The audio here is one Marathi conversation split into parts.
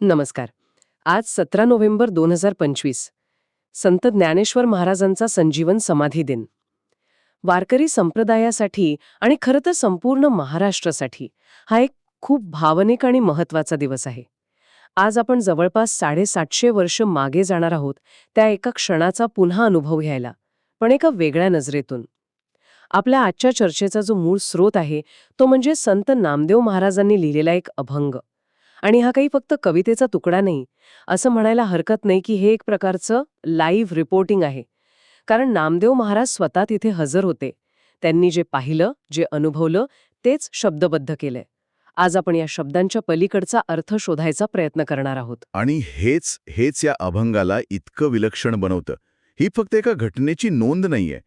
नमस्कार. आज सतरा नोव्हेंबर दोन हजार पंचवीस. संत ज्ञानेश्वर महाराजांचा संजीवन समाधी दिन. वारकरी संप्रदायासाठी आणि खरं तर संपूर्ण महाराष्ट्रासाठी हा एक खूप भावनिक आणि महत्त्वाचा दिवस आहे. आज आपण जवळपास साडेसातशे वर्ष मागे जाणार आहोत त्या एका क्षणाचा पुन्हा अनुभव घ्यायला पण एका वेगळ्या नजरेतून. आपल्या आजच्या चर्चेचा जो मूळ स्रोत आहे तो म्हणजे संत नामदेव महाराजांनी लिहिलेला एक अभंग. आणि हा काही फक्त कवितेचा तुकडा नाही असं म्हणायला हरकत नाही की हे एक प्रकारचं लाईव्ह रिपोर्टिंग आहे. कारण नामदेव महाराज स्वतः तिथे हजर होते. त्यांनी जे पाहिलं जे अनुभवलं तेच शब्दबद्ध केलंय. आज आपण या शब्दांच्या पलीकडचा अर्थ शोधायचा प्रयत्न करणार आहोत. आणि हेच हेच या अभंगाला इतकं विलक्षण बनवतं. ही फक्त एका घटनेची नोंद नाहीये.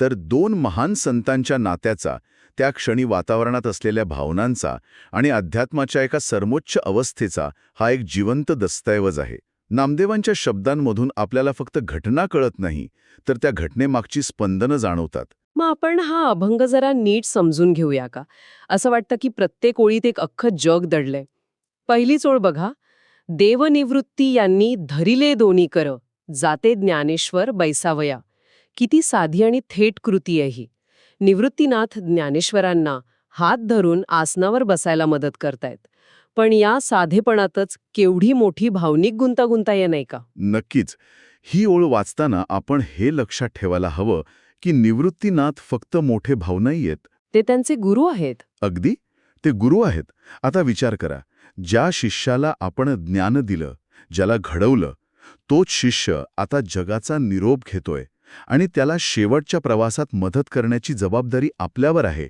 तर दोन महान संतांच्या नात्याचा त्या क्षणी वातावरणात असलेल्या भावनांचा आणि अध्यात्माच्या एका सर्वोच्च अवस्थेचा हा एक जिवंत दस्तऐवज आहे. नामदेवांच्या शब्दांमधून आपल्याला फक्त घटना कळत नाही तर त्या घटनेमागची स्पंदनं जाणवतात. मग आपण हा अभंग जरा नीट समजून घेऊया का? असं वाटतं की प्रत्येक ओळीत एक अख्खं जग दडलंय. पहिलीच ओळ बघा. देवनिवृत्ती यांनी धरिले दोन्ही कर जाते ज्ञानेश्वर बैसावया. किती साधी आणि थेट कृती आहे ही. निवृत्तीनाथ ज्ञानेश्वरांना हात धरून आसनावर बसायला मदत करतायत. पण या साधेपणातच केवढी मोठी भावनिक गुंतागुंता आहे नाही का? नक्कीच. ही ओळ वाचताना आपण हे लक्षात ठेवायला हवं की निवृत्तीनाथ फक्त मोठे भाव नाहीयेत ते त्यांचे गुरु आहेत. अगदी? ते गुरु आहेत. आता विचार करा. ज्या शिष्याला आपण ज्ञान दिलं ज्याला घडवलं तोच शिष्य आता जगाचा निरोप घेतोय. आणि त्याला शेवटच्या प्रवासात मदत करण्याची जबाबदारी आपल्यावर आहे.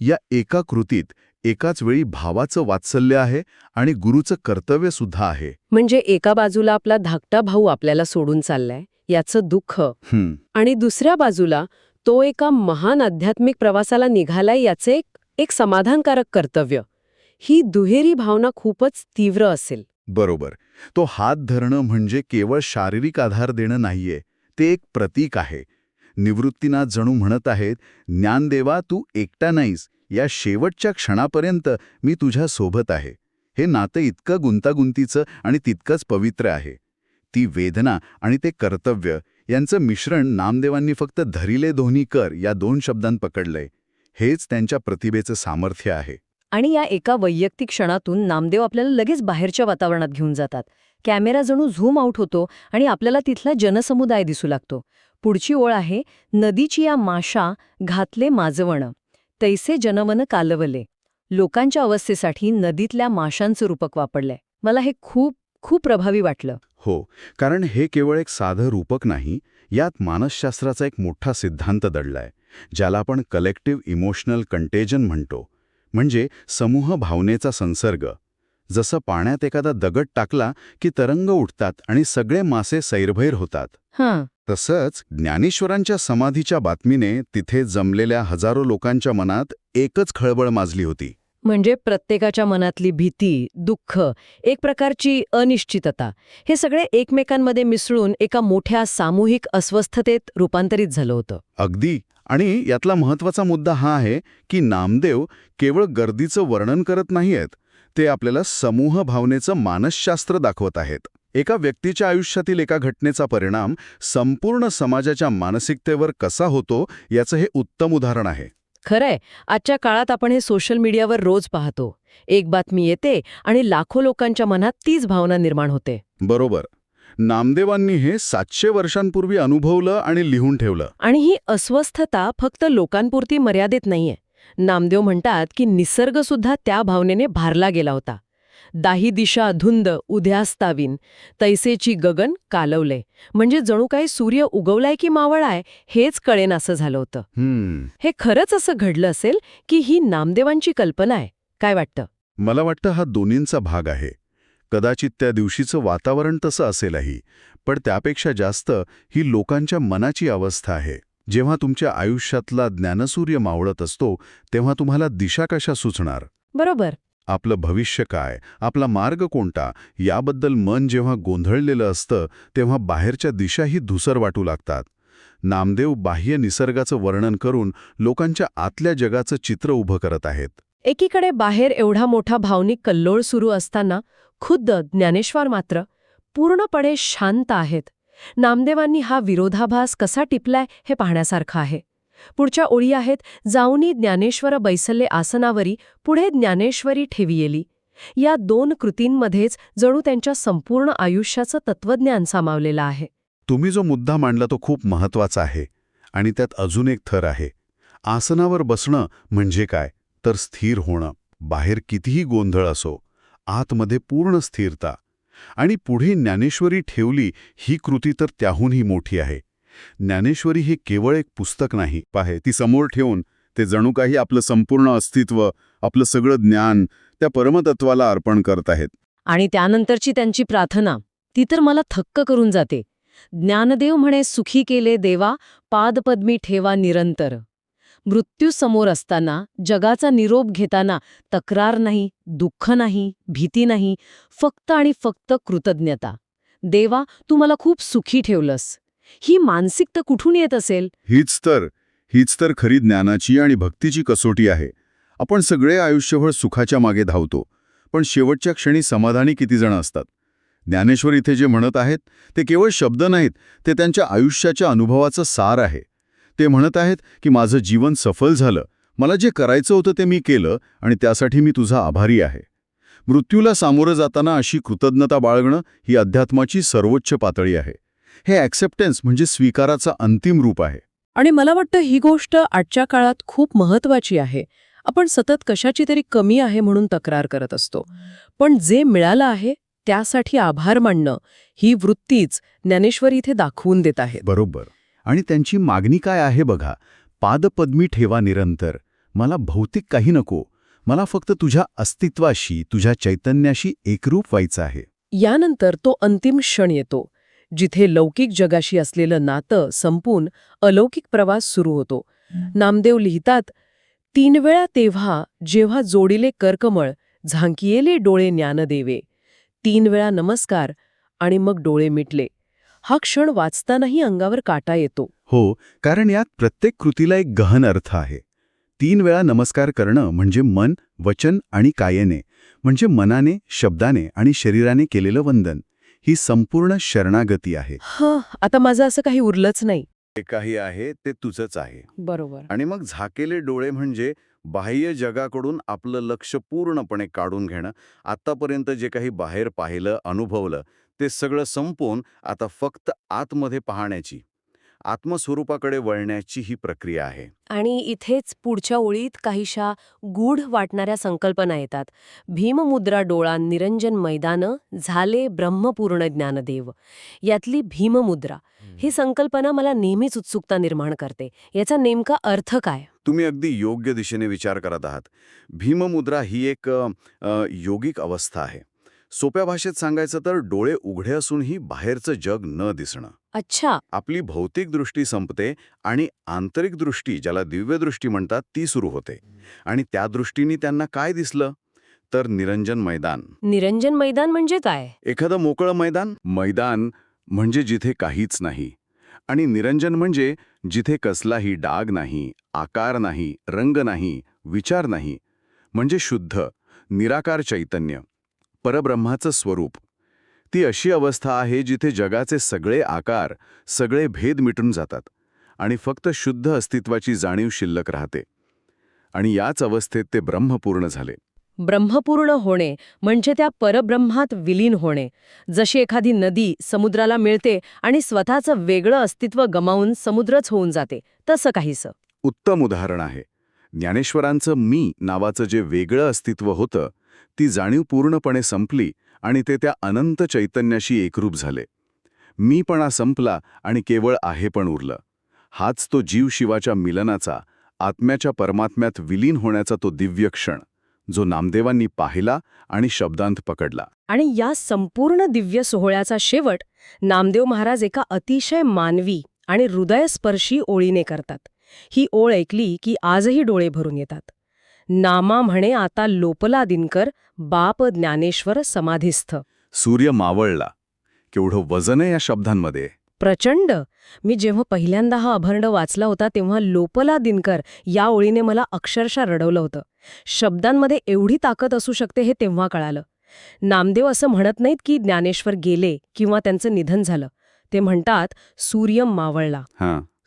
या एका कृतीत एकाच वेळी भावाचं वात्सल्य आहे आणि गुरुचं कर्तव्य सुद्धा आहे. म्हणजे एका बाजूला आपला धाकटा भाऊ आपल्याला सोडून चाललाय याचं दुःख. आणि दुसऱ्या बाजूला तो एका महान आध्यात्मिक प्रवासाला निघालाय याचे एक, एक समाधानकारक कर्तव्य. ही दुहेरी भावना खूपच तीव्र असेल. बरोबर. तो हात धरणं म्हणजे केवळ शारीरिक आधार देणं नाहीये. ते एक प्रतीक आहे. निवृत्तीनाथ जणू म्हणत आहेत ज्ञानदेवा तू एकटा नाहीस. या शेवटच्या क्षणापर्यंत मी तुझ्या सोबत आहे. हे नातं इतकं गुंतागुंतीचं आणि तितकंच पवित्र आहे. ती वेदना आणि ते कर्तव्य यांचं मिश्रण नामदेवांनी फक्त धरिले दोन्ही कर या दोन शब्दांत पकडलंय. हेच त्यांच्या प्रतिभेचं सामर्थ्य आहे. आणि या एका वैयक्तिक क्षणातून नामदेव आपल्याला लगेच बाहेरच्या वातावरणात घेऊन जातात. कॅमेरा जणू झूम आऊट होतो आणि आपल्याला तिथला जनसमुदाय दिसू लागतो. पुढची ओळ आहे नदीची या माशा घातले माजवण. तैसे जनमन कालवले. लोकांच्या अवस्थेसाठी नदीतल्या माशांचं रूपक वापरलंय. मला हे खूप खूप प्रभावी वाटलं. हो कारण हे केवळ एक साधं रूपक नाही यात मानसशास्त्राचा एक मोठा सिद्धांत दडलाय ज्याला आपण कलेक्टिव्ह इमोशनल कंटेजन म्हणतो. म्हणजे समूह भावनेचा संसर्ग. जसं पाण्यात एखादा दगड टाकला की तरंग उठतात आणि सगळे मासे सैरभैर होतात. हां. तसंच ज्ञानेश्वरांच्या समाधीच्या बातमीने तिथे जमलेल्या हजारो लोकांच्या मनात एकच खळबळ माजली होती. म्हणजे प्रत्येकाच्या मनातली भीती दुःख एक प्रकारची अनिश्चितता हे सगळे एकमेकांमध्ये मिसळून एका मोठ्या सामूहिक अस्वस्थतेत रूपांतरित झालं होतं. अगदी. आणि यातला महत्त्वाचा मुद्दा हा आहे की नामदेव केवळ गर्दीचं वर्णन करत नाहीयेत ते आपल्याला समूह भावनेचं मानसशास्त्र दाखवत आहेत. एका व्यक्तीच्या आयुष्यातील एका घटनेचा परिणाम संपूर्ण समाजाच्या मानसिकतेवर कसा होतो याचं हे उत्तम उदाहरण आहे. खरंय. आजच्या काळात आपण हे सोशल मीडियावर रोज पाहतो. एक बातमी येते आणि लाखो लोकांच्या मनात तीच भावना निर्माण होते. बरोबर. नामदेवांनी हे सातशे वर्षांपूर्वी अनुभवलं आणि लिहून ठेवलं. आणि ही अस्वस्थता फक्त लोकांपुरती मर्यादित नाहीये. नामदेव म्हणतात की निसर्गसुद्धा त्या भावनेने भारला गेला होता. दाही दिशा धुंद उद्यास्तावीन तैसेची गगन कालवले. म्हणजे जणू काही सूर्य उगवलाय की मावळाय हेच कळेन असं झालं होतं. हम्म. हे खरंच असं घडलं असेल की ही नामदेवांची कल्पना आहे काय वाटतं? मला वाटतं हा दोन्हींचा भाग आहे. कदाचित त्या दिवशीचं वातावरण तसं असेलही पण त्यापेक्षा जास्त ही लोकांच्या मनाची अवस्था आहे. जेव्हा तुमच्या आयुष्यातला ज्ञानसूर्य मावळत असतो तेव्हा तुम्हाला दिशा कशा सुचणार? बरोबर. आपलं भविष्य काय? आपला मार्ग कोणता? याबद्दल मन जेव्हा गोंधळलेलं असतं तेव्हा बाहेरच्या दिशाही धुसर वाटू लागतात. नामदेव बाह्य निसर्गाचं वर्णन करून लोकांच्या आतल्या जगाचं चित्र उभं करत आहेत. एकीकडे बाहेर एवढा मोठा भावनिक कल्लोळ सुरू असताना खुद्द ज्ञानेश्वर मात्र पूर्णपणे शांत आहेत. नामदेवांनी हा विरोधाभास कसा टिपलाय हे पाहण्यासारखं आहे. पुढच्या ओळी आहेत जाऊनी ज्ञानेश्वर बैसल्ले आसनावरी पुढे ज्ञानेश्वरी ठेवियेली. या दोन कृतींमध्येच जणू त्यांच्या संपूर्ण आयुष्याचं तत्वज्ञान सामावलेलं आहे. तुम्ही जो मुद्दा मांडला तो खूप महत्त्वाचा आहे आणि त्यात अजून एक थर आहे. आसनावर बसणं म्हणजे काय? तर स्थिर होणं बाहेर कितीही गोंधळ असो आतमध्ये पूर्ण स्थिरता. आणि पुढे ज्ञानेश्वरी ठेवली ही कृती तर त्याहूनही मोठी आहे. ज्ञानेश्वरी हे केवळ एक पुस्तक नाही पाहे ती समोर ठेवून ते जणू काही आपलं संपूर्ण अस्तित्व आपलं सगळं ज्ञान त्या परमतत्वाला अर्पण करत आहेत. आणि त्यानंतरची त्यांची प्रार्थना ती तर मला थक्क करून जाते. ज्ञानदेव म्हणे सुखी केले देवा पादपद्मी ठेवा निरंतर. मृत्यू समोर असताना जगाचा निरोप घेताना तक्रार नाही दुःख नाही भीती नाही फक्त आणि फक्त कृतज्ञता. देवा तू मला खूप सुखी ठेवलंस. ही मानसिकता कुठून येत असेल? हीच तर हीच तर खरी ज्ञानाची आणि भक्तीची कसोटी आहे. आपण सगळे आयुष्यभर सुखाच्या मागे धावतो पण शेवटच्या क्षणी समाधानी किती जण असतात? ज्ञानेश्वर इथे जे म्हणत आहेत ते केवळ शब्द नाहीत ते त्यांच्या आयुष्याच्या अनुभवाचं सार आहे. ते म्हणत आहेत की माझं जीवन सफल झालं. मला जे करायचं होतं ते मी केलं आणि त्यासाठी मी तुझा आभारी आहे. मृत्यूला सामोरं जाताना अशी कृतज्ञता बाळगणं ही अध्यात्माची सर्वोच्च पातळी आहे. हे ॲक्सेप्टन्स म्हणजे स्वीकाराचं अंतिम रूप आहे. आणि मला वाटतं ही गोष्ट आजच्या काळात खूप महत्वाची आहे. आपण सतत कशाची तरी कमी आहे म्हणून तक्रार करत असतो. पण जे मिळालं आहे त्यासाठी आभार मानणं ही वृत्तीच ज्ञानेश्वर इथे दाखवून देत आहेत. बरोबर. आणि त्यांची मागणी काय आहे बघा. पादपद्मी ठेवा निरंतर. मला भौतिक काही नको. मला फक्त तुझ्या अस्तित्वाशी तुझ्या चैतन्याशी एकरूप व्हायचं आहे. यानंतर तो अंतिम क्षण येतो जिथे लौकिक जगाशी असलेलं नातं संपून अलौकिक प्रवास सुरू होतो. नामदेव लिहितात तीन वेळा तेव्हा जेव्हा जोडिले कर्कमळ झांकियेले डोळे ज्ञानदेवे. तीन वेळा नमस्कार आणि मग डोळे मिटले. हा क्षण वाचतानाही अंगावर काटा येतो. हो कारण यात प्रत्येक कृतीला एक गहन अर्थ आहे. तीन वेळा नमस्कार करणं म्हणजे मन वचन आणि कायेने म्हणजे मनाने शब्दाने आणि शरीराने केलेलं वंदन. ही संपूर्ण शरणागती आहे. ह आता माझं असं काही उरलंच नाही. जे काही आहे ते तुझंच आहे. बरोबर. आणि मग झाकेले डोळे म्हणजे बाह्य जगाकडून आपलं लक्ष पूर्णपणे काढून घेणं. आत्तापर्यंत जे काही बाहेर पाहिलं अनुभवलं ते सगळं संपवून आता फक्त आतमध्ये पाहण्याची आत्मस्वरूपाकडे वळण्याची ही प्रक्रिया आहे. आणि इथेच पुढच्या ओळीत काहीशा गूढ वाटणाऱ्या संकल्पना येतात. भीममुद्रा डोळा निरंजन मैदान झाले ब्रह्मपूर्ण ज्ञानदेव. यातली भीममुद्रा ही संकल्पना मला नेहमीच उत्सुकता निर्माण करते. याचा नेमका अर्थ काय? तुम्ही अगदी योग्य दिशेने विचार करत आहात. भीममुद्रा ही एक योगिक अवस्था आहे. सोप्या भाषेत सांगायचं तर डोळे उघडे असूनही बाहेरचं जग न दिसणं. अच्छा. आपली भौतिक दृष्टी संपते आणि आंतरिक दृष्टी ज्याला दिव्यदृष्टी म्हणतात ती सुरू होते. आणि त्या दृष्टीने त्यांना काय दिसलं? तर निरंजन मैदान. निरंजन मैदान म्हणजे काय? एखादं मोकळं मैदान? मैदान म्हणजे जिथे काहीच नाही. आणि निरंजन म्हणजे जिथे कसलाही डाग नाही आकार नाही रंग नाही विचार नाही. म्हणजे शुद्ध निराकार चैतन्य. परब्रह्माचं स्वरूप. ती अशी अवस्था आहे जिथे जगाचे सगळे आकार सगळे भेद मिटून जातात आणि फक्त शुद्ध अस्तित्वाची जाणीव शिल्लक राहते. आणि याच अवस्थेत ते ब्रह्मपूर्ण झाले. ब्रह्मपूर्ण होणे म्हणजे त्या परब्रह्मात विलीन होणे. जशी एखादी नदी समुद्राला मिळते आणि स्वतःचं वेगळं अस्तित्व गमावून समुद्रच होऊन जाते तसं काहीसं. उत्तम उदाहरण आहे. ज्ञानेश्वरांचं मी नावाचं जे वेगळं अस्तित्व होतं ती जाणीव पूर्णपणे संपली आणि ते त्या अनंत चैतन्याशी एकरूप झाले. मीपणा संपला आणि केवळ आहे पण उरलं. हाच तो जीव शिवाच्या मिलनाचा आत्म्याच्या परमात्म्यात विलीन होण्याचा तो दिव्य क्षण जो नामदेवांनी पाहिला आणि शब्दांत पकडला. आणि या संपूर्ण दिव्य सोहळ्याचा शेवट नामदेव महाराज एका अतिशय मानवी आणि हृदयस्पर्शी ओळीने करतात. ही ओळ ऐकली की आजही डोळे भरून येतात. नामा म्हणे आता लोपला दिनकर बाप ज्ञानेश्वर समाधिस्थ. सूर्य मावळला. केवढं वजन आहे या शब्दांमध्ये. प्रचंड. मी जेव्हा पहिल्यांदा हा अभंड वाचला होता तेव्हा लोपला दिनकर या ओळीने मला अक्षरशः रडवलं होतं. शब्दांमध्ये एवढी ताकद असू शकते हे तेव्हा कळालं. नामदेव असं म्हणत नाहीत की ज्ञानेश्वर गेले किंवा त्यांचं निधन झालं. ते म्हणतात सूर्य मावळला.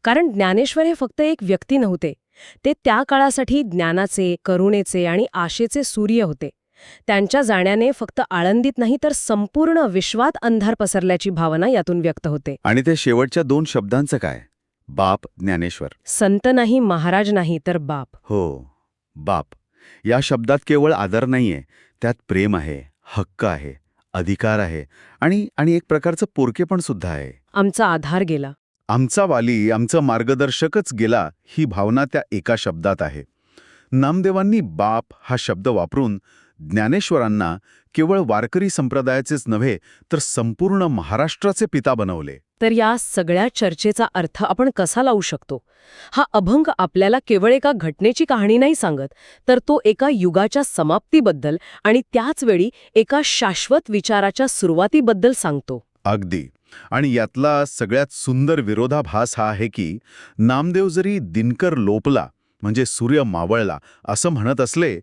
कारण ज्ञानेश्वर हे फक्त एक व्यक्ती नव्हते. ते त्या काळासाठी ज्ञानाचे करुणेचे आणि आशेचे सूर्य होते. त्यांच्या जाण्याने फक्त आळंदीत नाही तर संपूर्ण विश्वात अंधार पसरल्याची भावना यातून व्यक्त होते. आणि त्या शेवटच्या दोन शब्दांचं काय? बाप ज्ञानेश्वर. संत नाही महाराज नाही तर बाप. हो बाप. या शब्दात केवळ आदर नाहीये त्यात प्रेम आहे हक्क आहे अधिकार आहे आणि आणि एक प्रकारचं पोरकेपण सुद्धा आहे. आमचा आधार गेला. आमचा वाली आमचं मार्गदर्शकच गेला ही भावना त्या एका शब्दात आहे. नामदेवांनी बाप हा शब्द वापरून ज्ञानेश्वरांना केवळ वारकरी संप्रदायाचेच नव्हे तर संपूर्ण महाराष्ट्राचे पिता बनवले. तर या सगळ्या चर्चेचा अर्थ आपण कसा लावू शकतो? हा अभंग आपल्याला केवळ एका घटनेची कहाणी नाही सांगत तर तो एका युगाच्या समाप्तीबद्दल आणि त्याच वेळी एका शाश्वत विचाराच्या सुरुवातीबद्दल सांगतो. अगदी. आणि यातला सगळ्यात सुंदर विरोधाभास हा आहे की नामदेव जरी दिनकर लोपला म्हणजे सूर्य मावळला असं म्हणत असले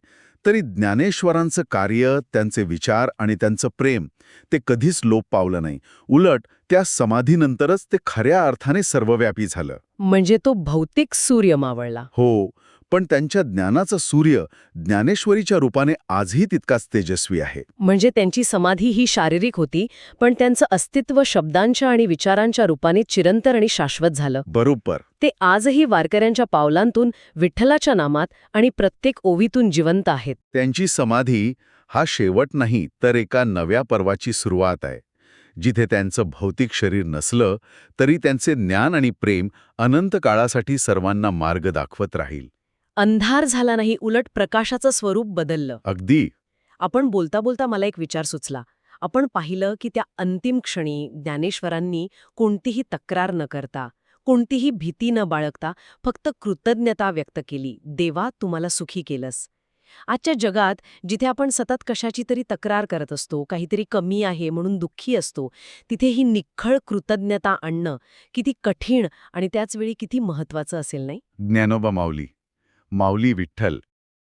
तरी ज्ञानेश्वरांचं कार्य त्यांचे विचार आणि त्यांचं प्रेम ते कधीच लोप पावलं नाही. उलट त्या समाधीनंतरच ते खऱ्या अर्थाने सर्वव्यापी झालं. म्हणजे तो भौतिक सूर्य मावळला. हो. पण त्यांच्या ज्ञानाचा सूर्य ज्ञानेश्वरीच्या रूपाने आजही तितकाच तेजस्वी आहे. म्हणजे त्यांची समाधी ही शारीरिक होती पण त्यांचं अस्तित्व शब्दांच्या आणि विचारांच्या रूपाने चिरंतर आणि शाश्वत झालं. बरोबर. ते आजही वारकऱ्यांच्या पावलांतून विठ्ठलाच्या नामात आणि प्रत्येक ओवीतून जिवंत आहेत. त्यांची समाधी हा शेवट नाही तर एका नव्या पर्वाची सुरुवात आहे. जिथे त्यांचं भौतिक शरीर नसलं तरी त्यांचे ज्ञान आणि प्रेम अनंत काळासाठी सर्वांना मार्ग दाखवत राहील. अंधार झाला नाही उलट प्रकाशाचं स्वरूप बदललं. अगदी. आपण बोलता बोलता मला एक विचार सुचला. आपण पाहिलं की त्या अंतिम क्षणी ज्ञानेश्वरांनी कोणतीही तक्रार न करता कोणतीही भीती न बाळगता फक्त कृतज्ञता व्यक्त केली. देवा तुम्हाला सुखी केलंस. आजच्या जगात जिथे आपण सतत कशाची तरी तक्रार करत असतो काहीतरी कमी आहे म्हणून दुःखी असतो तिथे ही निखळ कृतज्ञता आणणं किती कठीण आणि त्याचवेळी किती महत्वाचं असेल नाही? ज्ञानोबा माऊली. माऊली विठ्ठल.